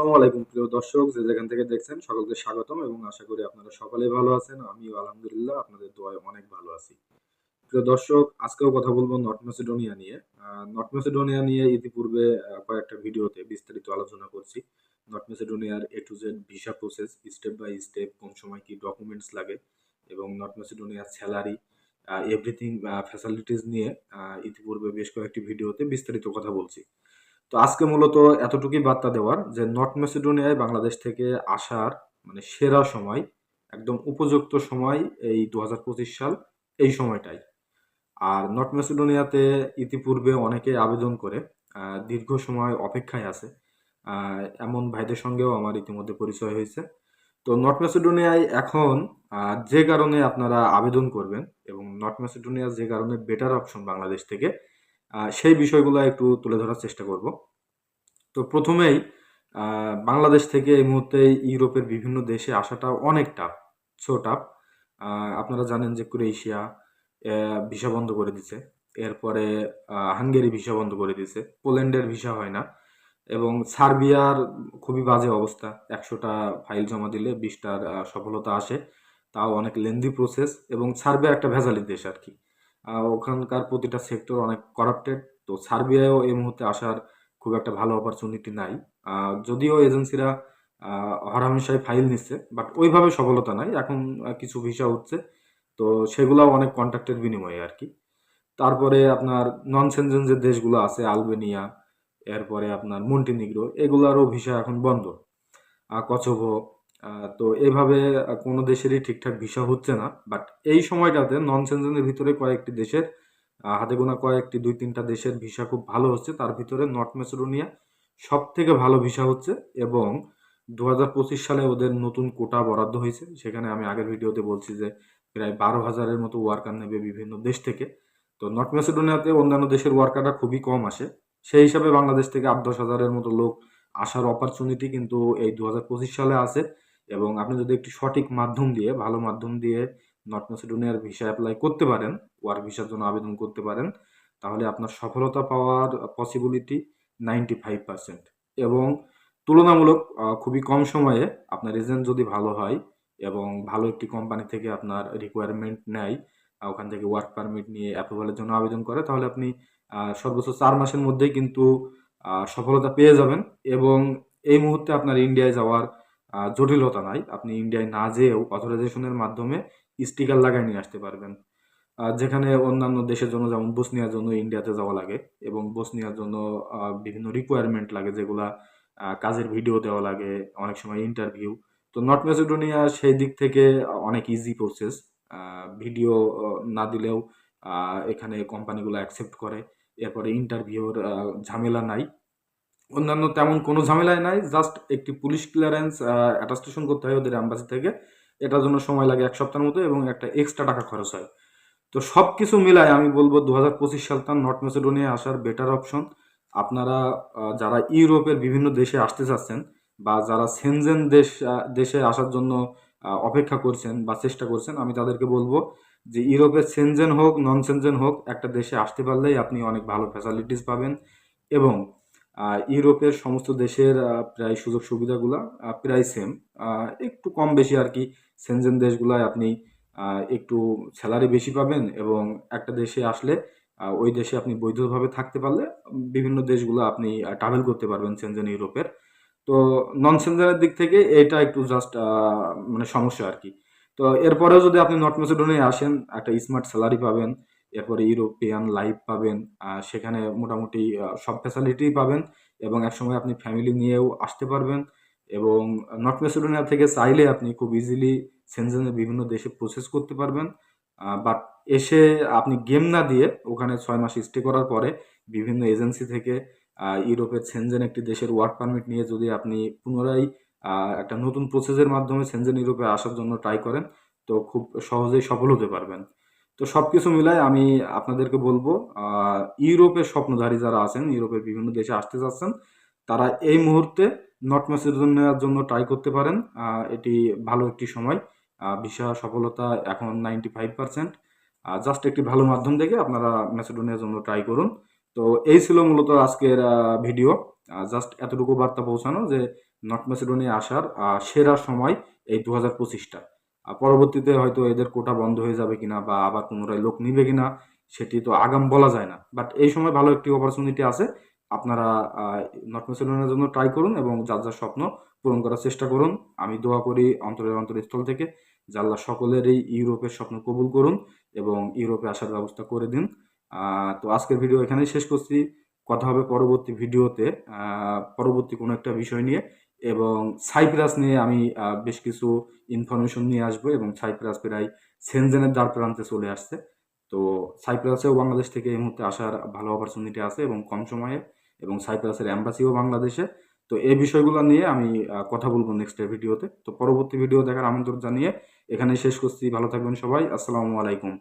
আসসালামু আলাইকুম প্রিয় দর্শক, যে যেখান থেকে দেখছেন সকলকে স্বাগতম এবং আশা করি আপনারা সকলেই ভালো আছেন। আমিও আলহামদুলিল্লাহ আপনাদের দোয়ায় অনেক ভালো আছি। প্রিয় দর্শক, আজকেও কথা বলব নর্থ ম্যাসিডোনিয়া নিয়ে। নর্থ ম্যাসিডোনিয়া নিয়ে ইতিপূর্বে কয়েকটা ভিডিওতে বিস্তারিত আলোচনা করছি। North ম্যাসিডোনিয়ার A to Z visa process step by step কোন সময় কি ডকুমেন্টস লাগে এবং নর্থ ম্যাসিডোনিয়ার স্যালারি এভরিথিং ফ্যাসিলিটিস নিয়ে ইতিপূর্বে বেশ কয়েকটি ভিডিওতে বিস্তারিত কথা বলছি। তো আজকে মূলত এতটুকুই বার্তা দেওয়ার যে নর্থ মেসিডোনিয়ায় বাংলাদেশ থেকে আসার মানে সেরা সময়, একদম উপযুক্ত সময় এই দু হাজার পঁচিশ সাল, এই সময়টাই। আর নর্থ মেসিডোনিয়াতে ইতিপূর্বে অনেকে আবেদন করে দীর্ঘ সময় অপেক্ষায় আছে। এমন ভাইদের সঙ্গেও আমার ইতিমধ্যে পরিচয় হয়েছে। তো নর্থ মেসিডোনিয়ায় এখন যে কারণে আপনারা আবেদন করবেন এবং নর্থ মেসিডোনিয়া যে কারণে বেটার অপশন বাংলাদেশ থেকে সেই বিষয়গুলো একটু তুলে ধরার চেষ্টা করব। তো প্রথমেই বাংলাদেশ থেকে এই মুহূর্তে ইউরোপের বিভিন্ন দেশে আসাটা অনেক টাফ সো টাফ আপনারা জানেন যে ক্রোয়েশিয়া ভিসা বন্ধ করে দিছে। এরপরে হাঙ্গেরি ভিসা বন্ধ করে দিছে। পোল্যান্ডের ভিসা হয় না এবং সার্বিয়ার খুবই বাজে অবস্থা। একশোটা ফাইল জমা দিলে বিশটার সফলতা আসে। তাও অনেক লেন্দি প্রসেস এবং সার্বিয়া একটা ভেজালি দেশ আর কি। ওখানকার প্রতিটা সেক্টর অনেক করাপ্টেড তো সার্বিয়ায়ও এই মুহূর্তে আসার খুব একটা ভালো অপরচুনিটি নাই। যদিও এজেন্সিরা হরহামেশাই ফাইল নিচ্ছে বাট ওইভাবে সফলতা নাই। এখন কিছু ভিসা উঠছে, তো সেগুলাও অনেক কন্ট্যাক্টের বিনিময়ে আর কি তারপরে আপনার নন সেনজেন যে দেশগুলো আছে, আলবেনিয়া, এরপরে আপনার মন্টিনিগ্রো, এগুলারও ভিসা এখন বন্ধ। কচোভো তো এভাবে কোনো দেশেরই ঠিকঠাক ভিসা হচ্ছে না। বাট এই সময়টাতে নন সেনজেনের ভিতরে কয়েকটি দেশের হাতে গোনা কয়েকটি, দুই তিনটা দেশের ভিসা খুব ভালো হচ্ছে। তার ভিতরে নর্থ মেসিডোনিয়া সব থেকে ভালো ভিসা হচ্ছে এবং দু হাজার পঁচিশ সালে ওদের নতুন কোটা বরাদ্দ হয়েছে। সেখানে আমি আগের ভিডিওতে বলছি যে প্রায় বারো হাজারের মতো ওয়ার্কার নেবে বিভিন্ন দেশ থেকে। তো নর্থ মেসিডোনিয়াতে অন্যান্য দেশের ওয়ার্কাররা খুবই কম আসে। সেই হিসাবে বাংলাদেশ থেকে আট দশ হাজারের মতো লোক আসার অপরচুনিটি কিন্তু এই দু হাজার পঁচিশ সালে আছে। এবং আপনি যদি একটি সঠিক মাধ্যম দিয়ে, ভালো মাধ্যম দিয়ে নর্থ মেসিডোনিয়ার ভিসা অ্যাপ্লাই করতে পারেন ওয়ার্ক ভিসার জন্য আবেদন করতে পারেন, তাহলে আপনার সফলতা পাওয়ার পসিবিলিটি নাইনটি ফাইভ পার্সেন্ট এবং তুলনামূলক খুবই কম সময়ে আপনার এজেন্ট যদি ভালো হয় এবং ভালো একটি কোম্পানি থেকে আপনার রিকোয়ারমেন্ট নেয় ওখান থেকে ওয়ার্ক পারমিট নিয়ে অ্যাপ্রুভালের জন্য আবেদন করে, তাহলে আপনি সর্বোচ্চ চার মাসের মধ্যেই কিন্তু সফলতা পেয়ে যাবেন এবং এই মুহূর্তে আপনার ইন্ডিয়ায় যাওয়ার জটিলতা নাই। আপনি ইন্ডিয়ায় না যেয়েও অথরাইজেশনের মাধ্যমে স্টিকার লাগাই নিয়ে আসতে পারবেন। যেখানে অন্যান্য দেশের জন্য, যেমন বসনিয়ার জন্য ইন্ডিয়াতে যাওয়া লাগে এবং বসনিয়ার জন্য বিভিন্ন রিকোয়ারমেন্ট লাগে যেগুলা কাজের ভিডিও দেওয়া লাগে, অনেক সময় ইন্টারভিউ তো নর্থ মেসিডোনিয়া সেই দিক থেকে অনেক ইজি প্রসেস ভিডিও না দিলেও এখানে কোম্পানিগুলো অ্যাকসেপ্ট করে। এরপরে ইন্টারভিউর ঝামেলা নাই। অন্যান্য তেমন কোনো ঝামেলাই নাই জাস্ট একটি পুলিশ ক্লিয়ারেন্স অ্যাটাস্টেশন করতে হয় ওদের অ্যাম্বাসি থেকে। এটার জন্য সময় লাগে এক সপ্তাহের মতো এবং একটা এক্সট্রা টাকা খরচ হয়। তো সব কিছু মিলায় আমি বলব দু হাজার পঁচিশ সাল তার নর্থ মেসিডোনিয়া আসার বেটার অপশন আপনারা যারা ইউরোপের বিভিন্ন দেশে আসতে চাচ্ছেন বা যারা সেনজেন দেশ দেশে আসার জন্য অপেক্ষা করছেন বা চেষ্টা করছেন, আমি তাদেরকে বলব যে ইউরোপের সেনজেন হোক নন সেনজেন হোক, একটা দেশে আসতে পারলেই আপনি অনেক ভালো ফ্যাসিলিটিস পাবেন এবং ইউরোপের সমস্ত দেশের প্রায় সুযোগ সুবিধাগুলো প্রায় সেম একটু কম বেশি আর কি সেনজেন দেশগুলায় আপনি একটু স্যালারি বেশি পাবেন এবং একটা দেশে আসলে ওই দেশে আপনি বৈধভাবে থাকতে পারলে বিভিন্ন দেশগুলো আপনি ট্রাভেল করতে পারবেন সেনজেন ইউরোপের। তো নন সেনজেনের দিক থেকে এটা একটু জাস্ট মানে সমস্যা আর কি। তো এরপরেও যদি আপনি নর্থ মেসিডোনিয়ায় আসেন, একটা স্মার্ট স্যালারি পাবেন এরপরে ইউরোপিয়ান লাইফ পাবেন সেখানে মোটামুটি সব ফ্যাসিলিটি পাবেন এবং একসময় আপনি ফ্যামিলি নিয়েও আসতে পারবেন এবং নর্থ মেসিডোনিয়া থেকে চাইলে আপনি খুব ইজিলি সেনজেনের বিভিন্ন দেশে প্রসেস করতে পারবেন। বাট এসে আপনি গেম না দিয়ে ওখানে ছয় মাস স্টে করার পরে বিভিন্ন এজেন্সি থেকে ইউরোপের সেনজেন একটি দেশের ওয়ার্ক পারমিট নিয়ে যদি আপনি পুনরায় একটা নতুন প্রসেসের মাধ্যমে সেনজেন ইউরোপে আসার জন্য ট্রাই করেন, তো খুব সহজেই সফল হতে পারবেন। তো সব কিছু মিলায় আমি আপনাদেরকে বলব ইউরোপের স্বপ্নধারী যারা আছেন, ইউরোপের বিভিন্ন দেশে আসতে চাচ্ছেন, তারা এই মুহূর্তে নর্থ মেসিডোনিয়ার জন্য ট্রাই করতে পারেন। এটি ভালো একটি সময়। ভিসা সফলতা এখন নাইনটি ফাইভ পার্সেন্ট জাস্ট একটি ভালো মাধ্যম দেখে আপনারা ম্যাসেডোনিয়ার জন্য ট্রাই করুন। তো এই ছিল মূলত আজকের ভিডিও জাস্ট এতটুকু বার্তা পৌঁছানো যে নর্থ ম্যাসিডোনিয়া আসার সেরা সময় এই দু হাজার পঁচিশটা। পরবর্তীতে হয়তো এদের কোটা বন্ধ হয়ে যাবে কিনা বা আবার পুনরায় লোক নিবে কিনা, সেটি তো আগাম বলা যায় না। বাট এই সময় ভালো একটি অপরচুনিটি আছে। আপনারা নর্থ ম্যাসিডোনিয়ার জন্য ট্রাই করুন এবং যার যার স্বপ্ন পূরণ করার চেষ্টা করুন। আমি দোয়া করি অন্তরের অন্তরস্থল থেকে আল্লাহ সকলের এই ইউরোপের স্বপ্ন কবুল করুন এবং ইউরোপে আসার ব্যবস্থা করে দিন। তো আজকের ভিডিও এখানেই শেষ করছি। কথা হবে পরবর্তী ভিডিওতে পরবর্তী কোনো একটা বিষয় নিয়ে। এবং সাইপ্রাস নিয়ে আমি বেশ কিছু ইনফরমেশন নিয়ে আসব এবং সাইপ্রাস প্রায় সেনজেনের দ্বার প্রান্তে চলে আসছে। তো সাইপ্রাসেও বাংলাদেশ থেকে এই মুহূর্তে আসার ভালো অপরচুনিটি আছে এবং কম সময়ে এবং সাইপ্রাসের অ্যাম্বাসিও বাংলাদেশে। তো এই বিষয়গুলো নিয়ে আমি কথা বলব নেক্সট ভিডিওতে তো। পরবর্তী ভিডিও দেখার আমন্ত্রণ জানিয়ে এখানে শেষ করছি। ভালো থাকবেন সবাই। আসসালামু আলাইকুম।